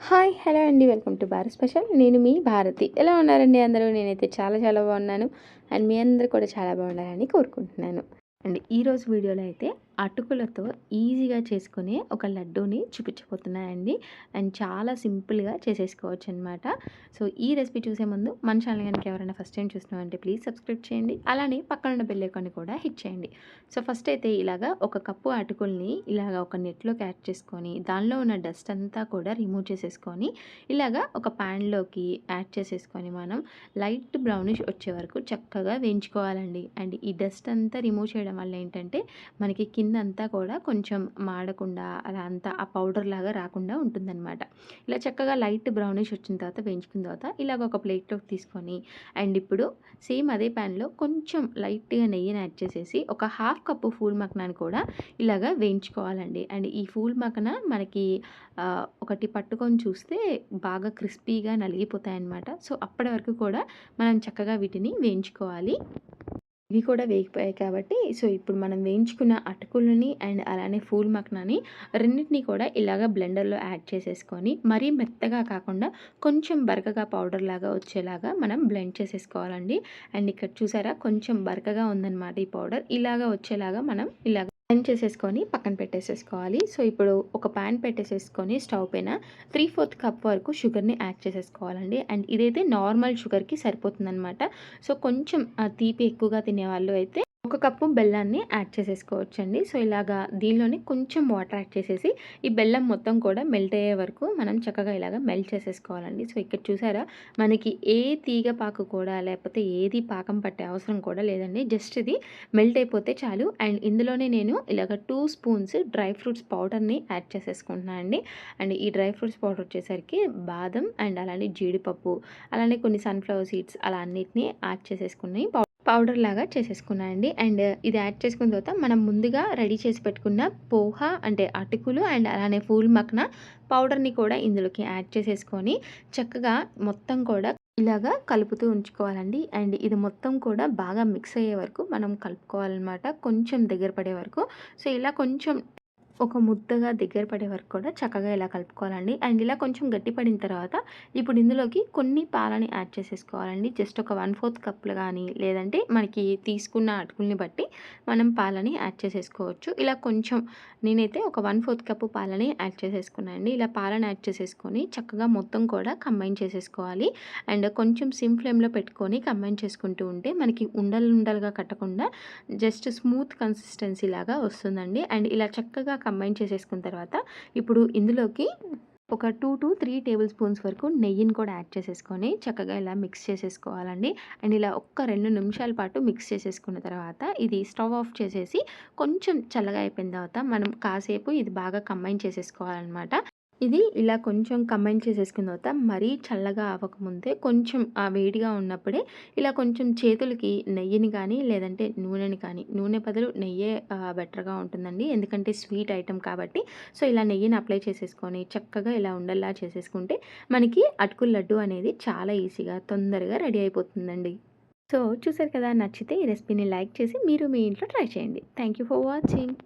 Hi hello అండి. Welcome to Bharat special. నేను మీ భారతి. ఎలా ఉన్నారండి అందరూ? నేనైతే చాలా చాలా బాగున్నాను. అండ్ మీ అందరూ కూడా చాలా బాగుండాలని కోరుకుంటున్నాను. అండ్ ఈరోజు వీడియోలో అయితే అటుకులతో ఈజీగా చేసుకునే ఒక లడ్డూని చూపించబోతున్నాయండి అండ్ చాలా సింపుల్గా చేసేసుకోవచ్చు అనమాట సో ఈ రెసిపీ చూసే ముందు మన ఛానల్ కనుక ఎవరైనా ఫస్ట్ టైం చూస్తున్నామంటే ప్లీజ్ సబ్స్క్రైబ్ చేయండి. అలానే పక్కన ఉన్న కూడా హిట్ చేయండి. సో ఫస్ట్ అయితే ఇలాగా ఒక కప్పు అటుకుల్ని ఇలాగ ఒక నెట్లోకి యాడ్ చేసుకొని దానిలో ఉన్న డస్ట్ అంతా కూడా రిమూవ్ చేసేసుకొని ఇలాగా ఒక ప్యాన్లోకి యాడ్ చేసేసుకొని మనం లైట్ బ్రౌనిష్ వచ్చే వరకు చక్కగా వేయించుకోవాలండి. అండ్ ఈ డస్ట్ అంతా రిమూవ్ చేయడం వల్ల ఏంటంటే మనకి కింద కిందంతా కూడా కొంచెం మాడకుండా అలా అంతా ఆ పౌడర్ లాగా రాకుండా ఉంటుందన్నమాట. ఇలా చక్కగా లైట్ బ్రౌనిష్ వచ్చిన తర్వాత వేయించుకున్న తర్వాత ఇలాగ ఒక ప్లేట్లోకి తీసుకొని అండ్ ఇప్పుడు సేమ్ అదే ప్యాన్లో కొంచెం లైట్గా నెయ్యిని యాడ్ చేసేసి ఒక హాఫ్ కప్పు ఫూల్ మకనాన్ని కూడా ఇలాగ వేయించుకోవాలండి. అండ్ ఈ ఫూల్ మకన మనకి ఒకటి పట్టుకొని చూస్తే బాగా క్రిస్పీగా నలిగిపోతాయి అన్నమాట సో అప్పటి వరకు కూడా మనం చక్కగా వీటిని వేయించుకోవాలి. ఇవి కూడా వేగిపోయాయి కాబట్టి సో ఇప్పుడు మనం వేయించుకున్న అటుకులని అండ్ అలానే ఫూల్ మక్నాని రెండింటినీ కూడా ఇలాగ బ్లెండర్లో యాడ్ చేసేసుకొని మరీ మెత్తగా కాకుండా కొంచెం బరకగా పౌడర్ లాగా వచ్చేలాగా మనం బ్లెండ్ చేసేసుకోవాలండి. అండ్ ఇక్కడ చూసారా కొంచెం బరకగా ఉందన్నమాట ఈ పౌడర్. ఇలాగా వచ్చేలాగా మనం ఇలాగ బ్లెండ్ చేసేసుకొని పక్కన పెట్టేసేసుకోవాలి. సో ఇప్పుడు ఒక ప్యాన్ పెట్టేసేసుకొని స్టవ్ పైన త్రీ ఫోర్త్ కప్ వరకు షుగర్ని యాడ్ చేసేసుకోవాలండి. అండ్ ఇదైతే నార్మల్ షుగర్కి సరిపోతుందనమాట సో కొంచెం తీపి ఎక్కువగా తినేవాళ్ళు అయితే ఒక కప్పు బెల్లాన్ని యాడ్ చేసేసుకోవచ్చండి. సో ఇలాగా దీనిలోనే కొంచెం వాటర్ యాడ్ చేసేసి ఈ బెల్లం మొత్తం కూడా మెల్ట్ అయ్యే వరకు మనం చక్కగా ఇలాగ మెల్ట్ చేసేసుకోవాలండి. సో ఇక్కడ చూసారా? మనకి ఏ తీగ పాకు కూడా లేకపోతే ఏది పాకం పట్టే అవసరం కూడా లేదండి. జస్ట్ ఇది మెల్ట్ అయిపోతే చాలు. అండ్ ఇందులోనే నేను ఇలాగ టూ స్పూన్స్ డ్రై ఫ్రూట్స్ పౌడర్ని యాడ్ చేసేసుకుంటున్నాను అండి. అండ్ ఈ డ్రై ఫ్రూట్స్ పౌడర్ వచ్చేసరికి బాదం అండ్ అలానే జీడిపప్పు అలానే కొన్ని సన్ఫ్లవర్ సీడ్స్ అలా అన్నిటిని యాడ్ చేసేసుకుని పౌడర్ లాగా చేసేసుకున్నానండి. అండ్ ఇది యాడ్ చేసుకున్న తర్వాత మనం ముందుగా రెడీ చేసి పెట్టుకున్న పోహ అంటే అటుకులు అండ్ అలానే ఫూల్ మక్న పౌడర్ని కూడా ఇందులోకి యాడ్ చేసేసుకొని చక్కగా మొత్తం కూడా ఇలాగా కలుపుతూ ఉంచుకోవాలండి. అండ్ ఇది మొత్తం కూడా బాగా మిక్స్ అయ్యే వరకు మనం కలుపుకోవాలన్నమాట. కొంచెం దగ్గర పడే వరకు. సో ఇలా కొంచెం ఒక ముద్దగా దగ్గర పడే వరకు కూడా చక్కగా ఇలా కలుపుకోవాలండి. అండ్ ఇలా కొంచెం గట్టి పడిన తర్వాత ఇప్పుడు ఇందులోకి కొన్ని పాలని యాడ్ చేసేసుకోవాలండి. జస్ట్ ఒక వన్ ఫోర్త్ కప్పులు కానీ లేదంటే మనకి తీసుకున్న అటుకుల్ని బట్టి మనం పాలని యాడ్ చేసేసుకోవచ్చు. ఇలా కొంచెం నేనైతే ఒక వన్ ఫోర్త్ కప్పు పాలని యాడ్ చేసేసుకున్నానండి ఇలా పాలని యాడ్ చేసేసుకొని చక్కగా మొత్తం కూడా కంబైన్ చేసేసుకోవాలి. అండ్ కొంచెం సిమ్ ఫ్లేమ్లో పెట్టుకొని కంబైన్ చేసుకుంటూ ఉంటే మనకి ఉండలు ఉండలుగా కట్టకుండా జస్ట్ స్మూత్ కన్సిస్టెన్సీ లాగా వస్తుందండి. అండ్ ఇలా చక్కగా కంబైన్ చేసేసుకున్న తర్వాత ఇప్పుడు ఇందులోకి ఒక two to three table spoons వరకు నెయ్యిని కూడా యాడ్ చేసేసుకొని చక్కగా ఇలా మిక్స్ చేసేసుకోవాలండి. అండ్ ఇలా ఒక్క రెండు నిమిషాల పాటు మిక్స్ చేసేసుకున్న తర్వాత ఇది స్టవ్ ఆఫ్ చేసేసి కొంచెం చల్లగా అయిపోయిన తర్వాత మనం కాసేపు ఇది బాగా కంబైన్ చేసేసుకోవాలన్నమాట. ఇది ఇలా కొంచెం కంబైన్ చేసేసుకున్న తర్వాత మరీ చల్లగా అవ్వకముందే కొంచెం ఆ వేడిగా ఉన్నప్పుడే ఇలా కొంచెం చేతులకి నెయ్యిని కానీ లేదంటే నూనెని కానీ నూనె బదులు నెయ్యే బెటర్గా ఉంటుందండి. ఎందుకంటే స్వీట్ ఐటెం కాబట్టి. సో ఇలా నెయ్యిని అప్లై చేసేసుకొని చక్కగా ఇలా ఉండల్లా చేసేసుకుంటే మనకి అటుకుల లడ్డు అనేది చాలా ఈజీగా తొందరగా రెడీ అయిపోతుందండి. సో చూసారు కదా నచ్చితే ఈ రెసిపీని లైక్ చేసి మీరు మీ ఇంట్లో ట్రై చేయండి. Thank you for watching.